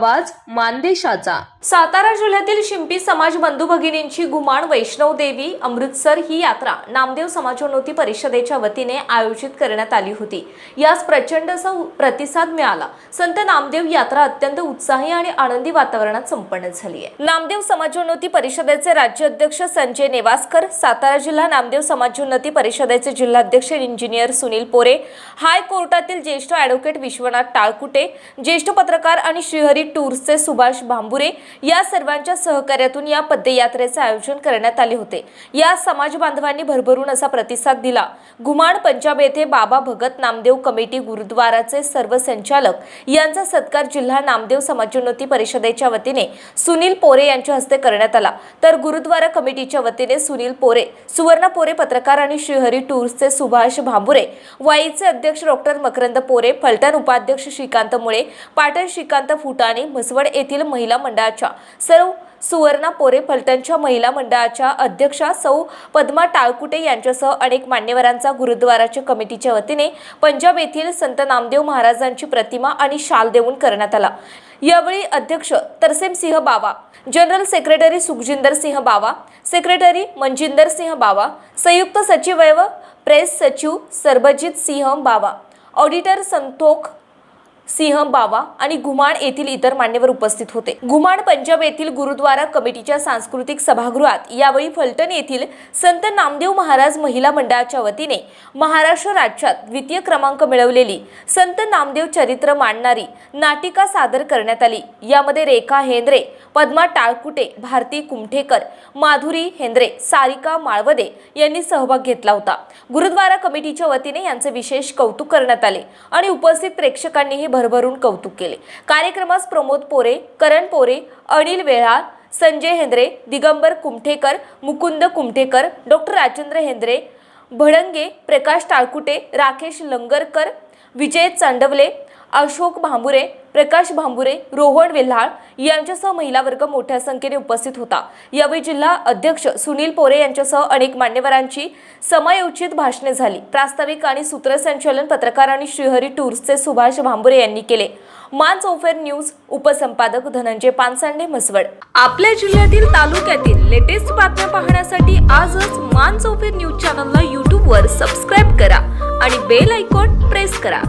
आवाज मानदेशाचा. सातारा जिल्ह्यातील शिंपी समाज बंधू भगिनींची घुमाण वैष्णव देवी अमृतसर ही यात्रा नामदेव समाजोन्नती परिषदेच्या वतीने आयोजित करण्यात आली होती. यास प्रचंड असा प्रतिसाद मिळाला. संत नामदेव यात्रा अत्यंत उत्साही आणि आनंदी वातावरणात संपन्न झाली आहे नामदेव समाजोन्नती परिषदेचे राज्य अध्यक्ष संजय नेवासकर सातारा जिल्हा नामदेव समाजोन्नती परिषदेचे जिल्हाध्यक्ष इंजिनियर सुनील पोरे हायकोर्टातील ज्येष्ठ ॲडव्होकेट विश्वनाथ टाळकुटे ज्येष्ठ पत्रकार आणि श्रीहरी टूर्सचे सुभाष भांबुरे या सर्वांच्या सहकार्यातून या पदयात्रेचे आयोजन करण्यात आले होते. या समाज बांधवांनी भरभरून असा प्रतिसाद दिला. घुमाण पंजाब येथे बाबा भगत नामदेव कमिटी गुरुद्वाराचे सर्व संचालक यांचा सत्कार जिल्हा नामदेव समाजोन्नती परिषदेच्या वतीने सुनील पोरे यांच्या हस्ते करण्यात आला. तर गुरुद्वारा कमिटीच्या वतीने सुनील पोरे सुवर्ण पोरे पत्रकार आणि श्रीहरी टूर्सचे सुभाष भांबुरे वाईचे अध्यक्ष डॉक्टर मकरंद पोरे फलटण उपाध्यक्ष श्रीकांत मुळे पाटण श्रीकांत फुटाणे म्हसवड येथील महिला मंडळाच्या सर्व सुवर्णा पोरे फलटणच्या महिला मंडळाच्या अध्यक्षा सौ पद्मा टाळकुटे यांच्यासह अनेक मान्यवरांचा गुरुद्वाराच्या कमिटीच्या वतीने पंजाब येथील संत नामदेव महाराजांची प्रतिमा आणि शाल देऊन करण्यात आला. यावेळी अध्यक्ष Tarsem Singh Bawa general secretary Sukhjinder Singh Bawa secretary Manjinder सिंह बावा संयुक्त सचिव प्रेस सचिव सरबजीत सिंह बावा ऑडिटर संतोख सिंह बावा आणि घुमाण येथील इतर मान्यवर उपस्थित होते. घुमाण पंजाब येथील गुरुद्वारा कमिटीच्या सांस्कृतिक सभागृहात यावेळी फलटण येथील संत नामदेव महाराज महिला मंडळाच्या वतीने महाराष्ट्र राज्यात द्वितीय क्रमांक मिळवलेली संत नामदेव चरित्र मांडणारी नाटिका सादर करण्यात आली. यामध्ये रेखा हेंद्रे पद्मा टाळकुटे भारती कुमठेकर माधुरी हेंद्रे सारिका माळवदे यांनी सहभाग घेतला होता. गुरुद्वारा कमिटीच्या वतीने यांचे विशेष कौतुक करण्यात आले आणि उपस्थित प्रेक्षकांनीही भरभरून कौतुक केले. कार्यक्रमास प्रमोद पोरे करण पोरे अनिल वेळा संजय हेंद्रे दिगंबर कुमठेकर मुकुंद कुमठेकर डॉक्टर राजेंद्र हेंद्रे भडंगे प्रकाश टाळकुटे राकेश लंगरकर विजय चांडवले अशोक भांबुरे प्रकाश भांबुरे रोहन वेल्हाळ यांच्यासह महिला वर्ग मोठ्या संख्येने उपस्थित होता. यावेळी जिल्हा अध्यक्ष सुनील पोरे यांच्यासह अनेक मान्यवरांची समयोचित भाषणे झाली. प्रास्ताविक आणि सूत्रसंचालन पत्रकार आणि श्रीहरी टूर्सचे सुभाष भांबुरे यांनी केले. मान चौफेर न्यूज उपसंपादक धनंजय पानसांडे म्हसवड. आपल्या जिल्ह्यातील तालुक्यातील लेटेस्ट बातम्या पाहण्यासाठी आजच मान चौफेर न्यूज चॅनलला यूट्यूबवर सबस्क्राईब करा आणि बेल आयकॉन प्रेस करा.